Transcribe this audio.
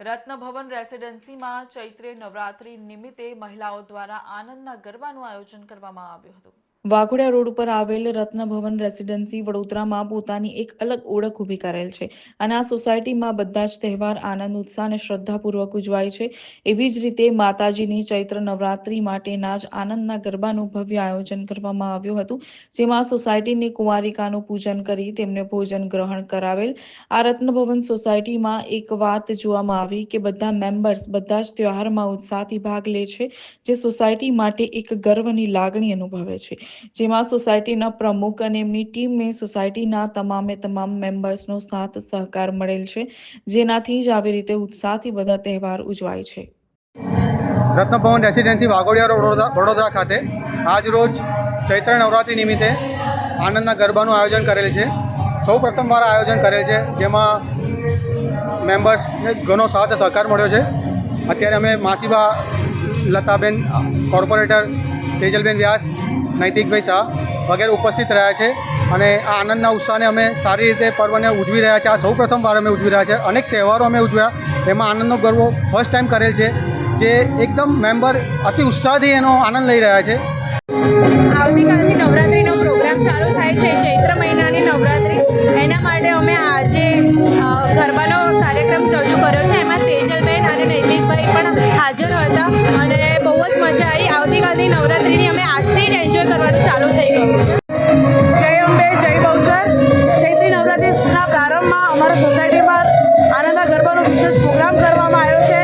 રત્નભવન રેસિડેન્સીમાં ચૈત્રે નવરાત્રી નિમિત્તે મહિલાઓ દ્વારા આનંદના ગરબાનું આયોજન કરવામાં આવ્યું હતું. વાઘોડિયા રોડ ઉપર આવેલ રત્નભવન રેસિડેન્સી વડોદરામાં પોતાની એક અલગ ઓળખ ઊભી કરેલ છે. અને આ સોસાયટીમાં બધા જ તહેવાર આનંદ, ઉત્સાહ અને શ્રદ્ધાપૂર્વક ઉજવાય છે. એવી જ રીતે માતાજીની ચૈત્ર નવરાત્રી માટેના જ આનંદના ગરબાનું ભવ્ય આયોજન કરવામાં આવ્યું હતું, જેમાં સોસાયટીની કુંવારિકાનું પૂજન કરી તેમને ભોજન ગ્રહણ કરાવેલ. આ રત્નભવન સોસાયટીમાં એક વાત જોવામાં આવી કે બધા મેમ્બર્સ બધા જ તહેવારમાં ઉત્સાહથી ભાગ લે છે, જે સોસાયટી માટે એક ગર્વની લાગણી અનુભવે છે. જેમાં સોસાયટીના પ્રમુખ અને એમની ટીમને સોસાયટીના તમામે તમામ મેમ્બર્સનો સાથ સહકાર મળેલ છે, જેનાથી જ આવી રીતે ઉત્સાહથી બધા તહેવાર ઉજવાય છે. રત્નભવન રેસિડેન્સી વાઘોડિયા વડોદરા ખાતે આજ રોજ ચૈત્ર નવરાત્રિ નિમિત્તે આનંદના ગરબાનું આયોજન કરેલ છે. સૌ પ્રથમવાર આયોજન કરેલ છે, જેમાં મેમ્બર્સને ઘણો સાથ સહકાર મળ્યો છે. અત્યારે અમે માસીબા લતાબેન કોર્પોરેટર તેજલબેન વ્યાસ નૈતિકભાઈ શાહ વગેરે ઉપસ્થિત રહ્યા છે અને આ આનંદના ઉત્સાહને અમે સારી રીતે પર્વને ઉજવી રહ્યા છે. આ સૌ પ્રથમવાર અમે ઉજવી રહ્યા છે. અનેક તહેવારો અમે ઉજવ્યા. એમાં આનંદનો ગરબો ફર્સ્ટ ટાઈમ કરેલ છે. જે એકદમ મેમ્બર અતિ ઉત્સાહથી એનો આનંદ લઈ રહ્યા છે. આજથી જ એન્જોય કરવાનું ચાલુ થઈ ગયું. જય અંબે, જય બહુચર. ચૈત્રી નવરાત્રિના પ્રારંભમાં અમારા સોસાયટીમાં આનંદા ગરબાનો વિશેષ પ્રોગ્રામ કરવામાં આવ્યો છે.